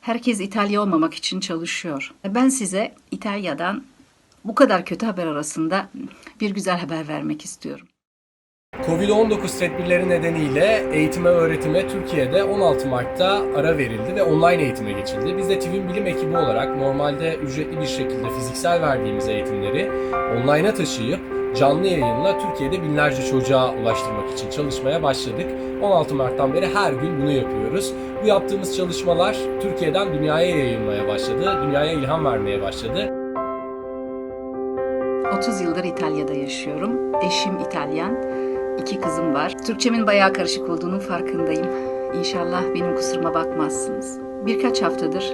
Herkes İtalya olmamak için çalışıyor. Ben size İtalya'dan bu kadar kötü haber arasında bir güzel haber vermek istiyorum. Covid-19 tedbirleri nedeniyle eğitime öğretime Türkiye'de 16 Mart'ta ara verildi ve online eğitime geçildi. Biz de TİV'in bilim ekibi olarak normalde ücretli bir şekilde fiziksel verdiğimiz eğitimleri online'a taşıyıp canlı yayınla Türkiye'de binlerce çocuğa ulaştırmak için çalışmaya başladık. 16 Mart'tan beri her gün bunu yapıyoruz. Bu yaptığımız çalışmalar Türkiye'den dünyaya yayılmaya başladı, dünyaya ilham vermeye başladı. 30 yıldır İtalya'da yaşıyorum. Eşim İtalyan. iki kızım var. Türkçemin bayağı karışık olduğunun farkındayım. İnşallah benim kusuruma bakmazsınız. Birkaç haftadır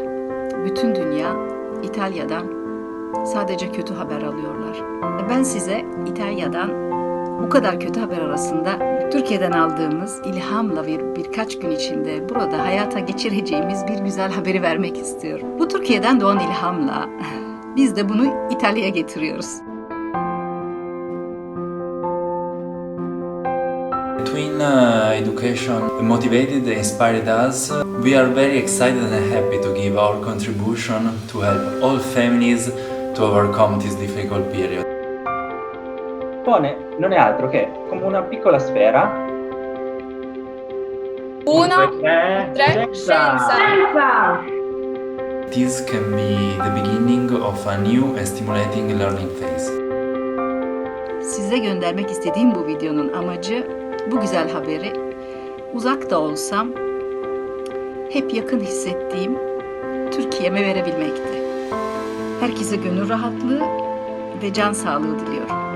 bütün dünya İtalya'dan sadece kötü haber alıyorlar. Ben size İtalya'dan bu kadar kötü haber arasında Türkiye'den aldığımız ilhamla bir birkaç gün içinde burada hayata geçireceğimiz bir güzel haberi vermek istiyorum. Bu Türkiye'den doğan ilhamla biz de bunu İtalya'ya getiriyoruz. Twin uh, Education motivated and inspired us. We are very excited and happy to give our contribution to help all families to overcome this difficult period. Pone non è altro che come una piccola sfera. Uno, tre, tre, scienza. This can be the beginning of a new and stimulating learning phase. Size göndermek istediğim bu videonun amacı bu güzel haberi uzak da olsam hep yakın hissettiğim Türkiye'me verebilmekti. Herkese gönül rahatlığı ve can sağlığı diliyorum.